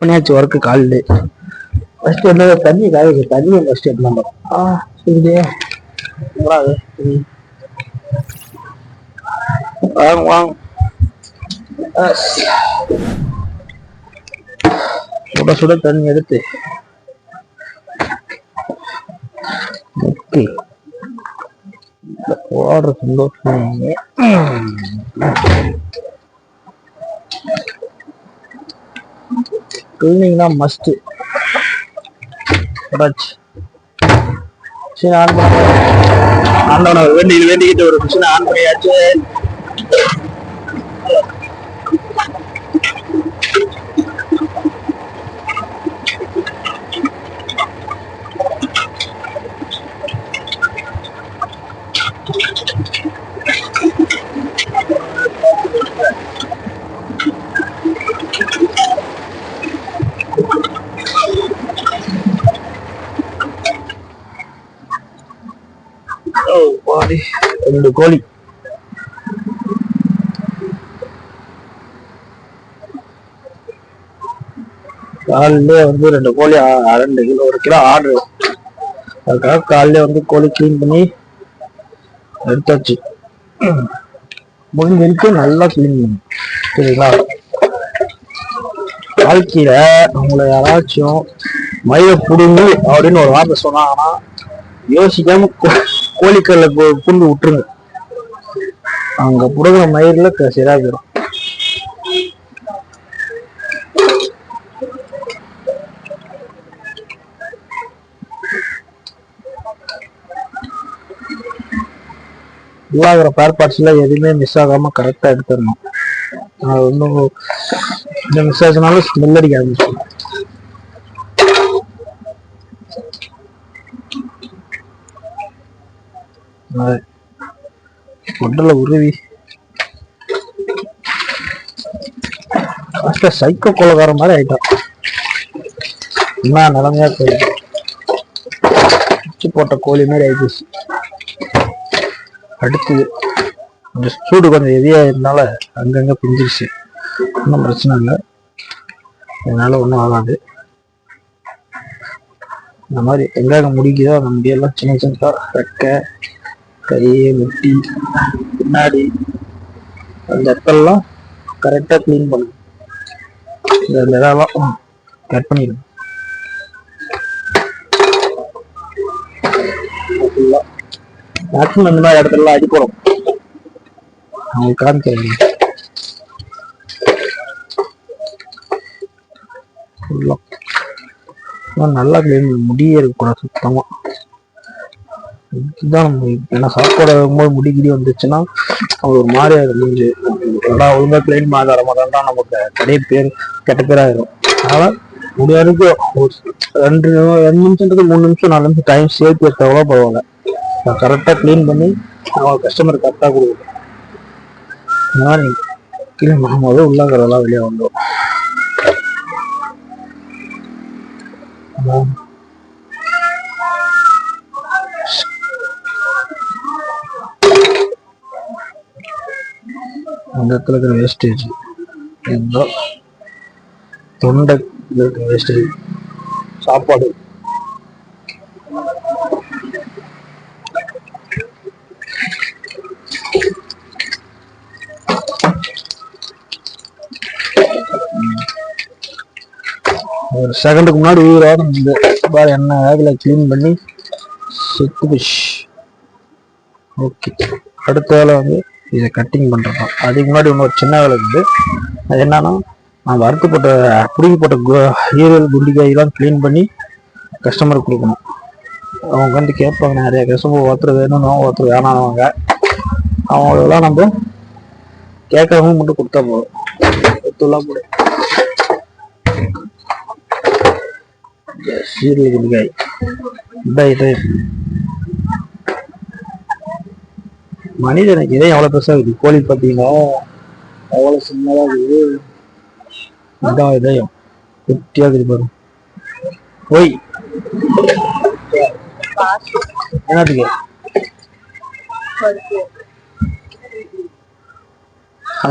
பண்ணியாச்சு ஒர்க்கு காலில். ஃபர்ஸ்ட் வந்து தண்ணி காய தண்ணி ஃபர்ஸ்ட் எடுக்கலாம் ஆ சரிதே வராது வாங்க வாங்க. சுட சுட தண்ணி எடுத்து. முக்கி ஓடுற சந்தோஷம். கிளீனிங் தான் மஸ்ட் மிஷின் ஆன் பண்ண ஆண்டவனை வேண்டி வேண்டிக்கிட்டு ஒரு மிஷினை ஆன் பண்ணியாச்சு. ஓ ரெண்டு கோழி. காலையிலே வந்து ரெண்டு கோழி ரெண்டு கிலோ ஒரு கிலோ ஆர்டர் அதுக்காக காலையிலே வந்து கோழி க்ளீன் பண்ணி எடுத்தாச்சு. முடிஞ்ச வரைக்கும் நல்லா க்ளீன் பண்ணும் சரிங்களா? வாழ்க்கையில அவங்கள யாராச்சும் மயிலை புடுங்கு அப்படின்னு ஒரு வார்த்தை சொன்னாங்கன்னா யோசிக்காம கோழிக்கல்ல பு- விட்டுருங்க. அங்க புடுங்குற மயிரில் சரியா போயிடும். உள்ளாகிற பேர் பார்ட்ஸ்ல எதுவுமே மிஸ் ஆகாம கரெக்டா எடுத்துடணும். அது ஒன்றும் இந்த மிஸ் ஆச்சுனாலும் ஸ்மெல் அடிக்க ஆரம்பிச்சிடும். உடல உருவி. லாஸ்ட்ல சைக்கோ கொலகார மாதிரி ஆயிட்டான் என்ன நிலைமையா போயிடுச்சு போட்ட கோழி மாதிரி ஆயிடுச்சு அடுத்தது கொஞ்சம் சூடு கொஞ்சம் ஹெவியா இருந்தால அங்கங்க பிஞ்சிருச்சு. ஒன்றும் பிரச்சனை இல்லை. அதனால ஒன்றும் ஆகாது. இந்த மாதிரி எங்கெங்க முடிக்குதோ அந்த முடியெல்லாம் சின்ன சின்னதா ரெக்கை கையே முட்டி பின்னாடி அந்த இடத்தெல்லாம் கரெக்டாக க்ளீன் பண்ணும் இந்த இந்த இதெல்லாம் கட் பண்ணிடும் மேக்ஸிமம் இந்த மாதிரி இடத்துல அடிப்படும் அவங்க காமிக்கிறேன். நல்லா க்ளீன் முடியே இருக்கக்கூடாது சுத்தமா. இதுதான் ஏன்னா சாப்பாடு வரும்போது முடிகிடி வந்துச்சுன்னா அவங்க ஒரு மாதிரியா முடிஞ்சு. நல்லா ஒழுங்கா கிளைன் பண்ண வர நமக்கு கடைய பேர் கெட்ட பேராயிரும் அதனால முடிய வரைக்கும் ஒரு ரெண்டு ரெண்டு நிமிஷத்துக்கு மூணு நிமிஷம் நாலு நிமிஷம் டைம் சேர்த்து எடுத்தவளோ பரவாயில்ல. கரெக்டாக க்ளீன் பண்ணி அவங்க கஸ்டமர் கரெக்டாக கொடுக்கணும். இந்த மாதிரி க்ளீன் பண்ணும்போது உள்ளாக்கிறதெல்லாம் வெளியே வந்துடும். அங்கத்தில் இருக்கிற வேஸ்டேஜ் இதுதான் தொண்டை இருக்கிற வேஸ்டேஜ் சாப்பாடு. ஒரு செகண்டுக்கு முன்னாடி உயிரோட இந்த பாரு என்ன வேகல க்ளீன் பண்ணி செத்து ஃபிஷ் ஓகே அடுத்த வேலை வந்து இதை கட்டிங் பண்ணுறோம் அதுக்கு முன்னாடி இன்னொரு சின்ன வேலை இருக்குது அது என்னன்னா நான் வறுத்து போட்ட பிடுங்கி போட்ட கு- ஈரல் குண்டிக்காயெல்லாம் க்ளீன் பண்ணி கஸ்டமருக்கு கொடுக்கணும். அவங்க வந்து கேட்பாங்க நிறைய கஸ்டமர் ஒருத்தர் வேணும்னு ஒருத்தர் வேணானவங்க அவங்களெல்லாம் நம்ம கேட்கறவங்க மட்டும் கொடுத்தா போதும். கொடுத்துலாம் போடு. ஈரல் குண்டிக்காய் இதான் இது. மனிதனுக்கு இதே எவ்வளவு பெருசா இருக்குது கோழி பார்த்தீங்களா எவ்வளவு சின்னதா இருக்குது இதான் இதயம் குட்டியா இருக்குது பாரு போய் என்னத்துக்கு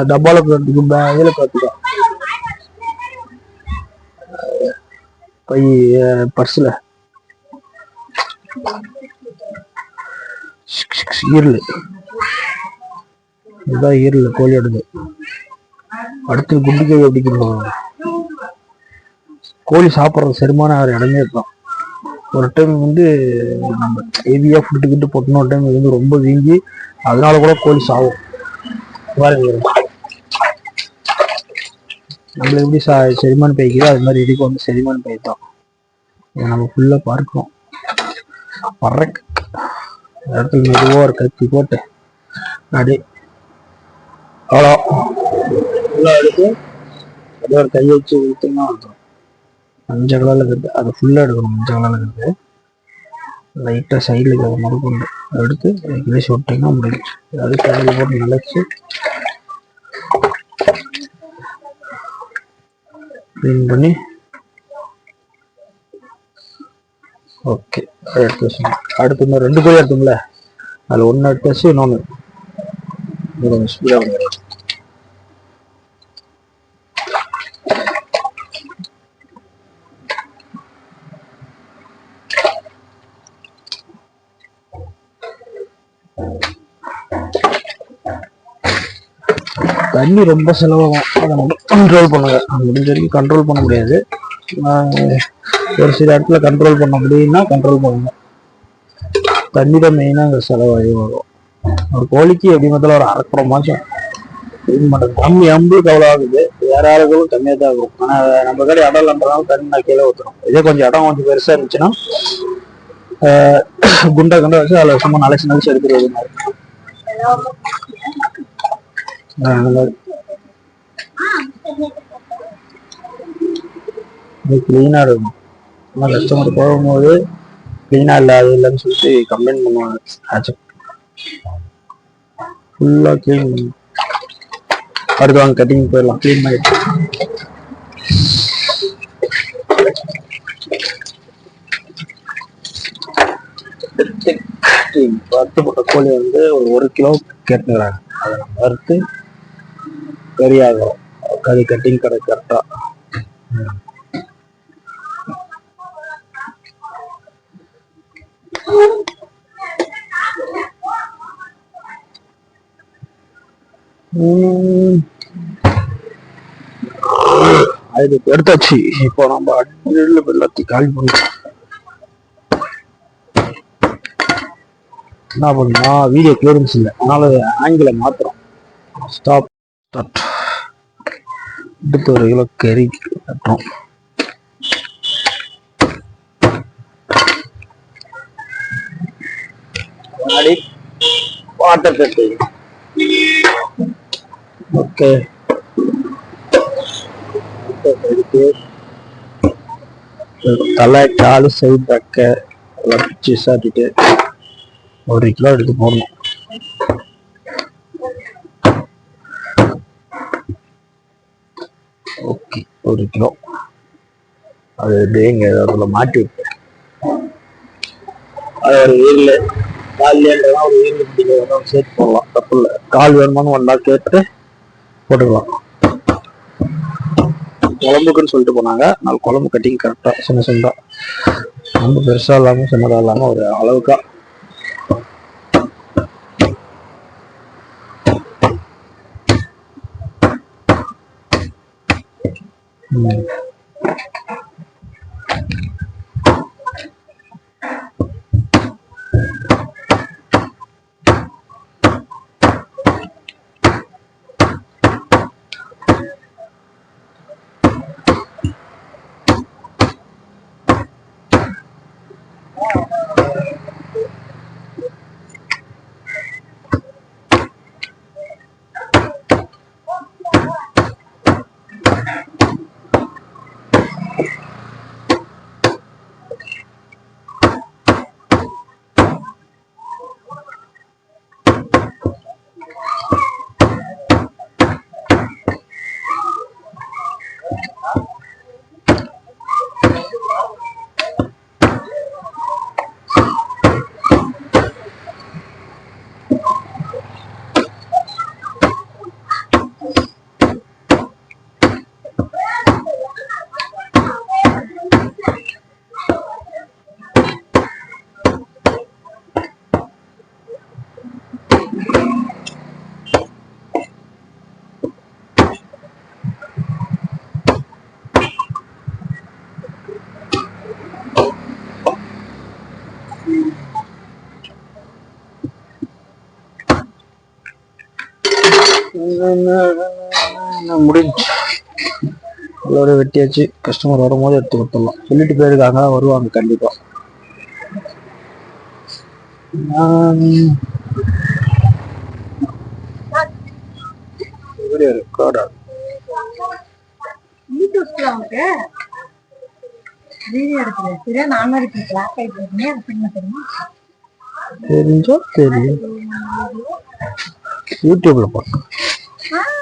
டப்பால போறதுக்கு இதுல பார்த்துக்கோ பை பர்ஸில் ஈரல் இதுதான் ஈரல் கோழியோடது அடுத்து குண்டு கோழி எப்படி கோழி சாப்பிட்ற செருமான ஆகிற இடமே இருக்கும் ஒரு டைம் வந்து நம்ம ஹெவியாக ஃபுட்டு கிட்டு போட்டோம் ஒரு டைம் வந்து ரொம்ப வீங்கி அதனால கூட கோழி சாகும் பாருங்க. நம்மள எப்படி சா செரிமான பைக்குதோ அது மாதிரி இதுக்கு வந்து செரிமான பை தான் இதை நம்ம ஃபுல்லாக பார்க்கணும். பறக்க இடத்துல மெதுவாக ஒரு கத்தி போட்டு அப்படியே அவ்வளோ ஃபுல்லாக எடுத்து அப்படியே ஒரு கையை வச்சு ஊற்றினா வந்துடும் மஞ்சள் கலரில் இருக்குது. அதை ஃபுல்லாக எடுக்கணும். மஞ்சள் கலரில் இருக்குது. லைட்டாக சைடில் இருக்கிறத முதல் கொண்டு எடுத்து கிளேசி விட்டிங்கன்னா முடிஞ்சிச்சு அது கடையில் போட்டு நிலச்சி க்ளீன் பண்ணி. ஓகே எடுத்து வச்சுங்க அடுத்து இன்னும் ரெண்டு கோழி எடுத்தோம்ல அதில் ஒன்று எடுத்து வச்சு இன்னொன்று கொஞ்சம் ஸ்பீடாக வந்துடும் தண்ணி ரொம்ப செலவாகும். அதை மட்டும் கண்ட்ரோல் பண்ணுங்க. முடிஞ்ச வரைக்கும் கண்ட்ரோல் பண்ண முடியாது. ஆஹ் ஒரு சில இடத்துல கண்ட்ரோல் பண்ண முடியும்னா கண்ட்ரோல் பண்ணுங்க. தண்ணி தான் மெயினாக அங்கே செலவாகி வரும் ஒரு கோழிக்கு எப்படி முதல்ல ஒரு அரைக்குற மாதம் பண்ணுறது கம்மி அம்புக்கு அவ்வளோ ஆகுது. வேற ஆளுகளும் கம்மியாக தான் ஆகும் ஆனால் நம்ம கடை இடம் இல்லைன்றதால தண்ணி கீழே ஊற்றுறோம் இதே கொஞ்சம் இடம் கொஞ்சம் பெருசாக இருந்துச்சுன்னா குண்டா குண்டா வச்சு அதில் சும்மா நலச்சு நலச்சு எடுத்துருவது மாதிரி. கிளீனாக இருக்கும். ஆனால் கஸ்டமர் போகும்போது கிளீனாக இல்லாது அது இல்லைன்னு சொல்லிட்டு கம்ப்ளைண்ட் பண்ணுவாங்க. ஆச்சு. ஃபுல்லாக க்ளீன் அடுத்து வாங்க கட்டிங் போயிடலாம். க்ளீன் பண்ணிட்டு வறுத்து போட்ட கோழி வந்து ஒரு ஒரு கிலோ கேட்டுக்கிறாங்க. அதை நம்ம வறுத்து கறியாகிறோம் கறி கட்டிங் கடை கரெக்டாக அது எடுத்தாச்சு. இப்போ நம்ம அடியில் எல்லாத்தையும் காலி பண்ணலாம். என்ன பண்ணா வீடியோ கிளியரன்ஸ் இல்லை. அதனால ஆங்கில மாத்துறோம். ஸ்டாப் ஸ்டார்ட் அடுத்து ஒரு கிலோ கறி கட்டுறோம். முன்னாடி வாட்டர் கட்டு ஓகே தலை காலு சைடு தக்க எல்லாம் சாட்டிட்டு ஒரு கிலோ எடுத்து போடணும். ஓகே ஒரு கிலோ. அது எப்படிங்க அதில் மாட்டி விட்டேன் அது ஒரு ஈரில் கால்லேன்றதான் ஒரு ஈரில் சேர்த்து போடலாம். தப்பு இல்லை. கால் வேணுமான்னு ஒன்றா கேட்டு போட்டுக்கலாம். குழம்புக்குன்னு சொல்லிட்டு போனாங்க. நாலு குழம்பு கட்டிங் கரெக்டாக சின்ன சின்னதாக ரொம்ப பெருசாக இல்லாமல் சின்னதாக இல்லாமல் ஒரு அளவுக்காக Mm-hmm. முடிஞ்சு? இதோட வெட்டியாச்சு. கஸ்டமர் வரும்போது எடுத்து கொடுத்துடலாம். சொல்லிட்டு போயிருக்காங்க. வருவாங்க கண்டிப்பா. ரெக்கார்ட் தெரிஞ்சா தெரியும். யூடியூப்ல பார்க்க 啊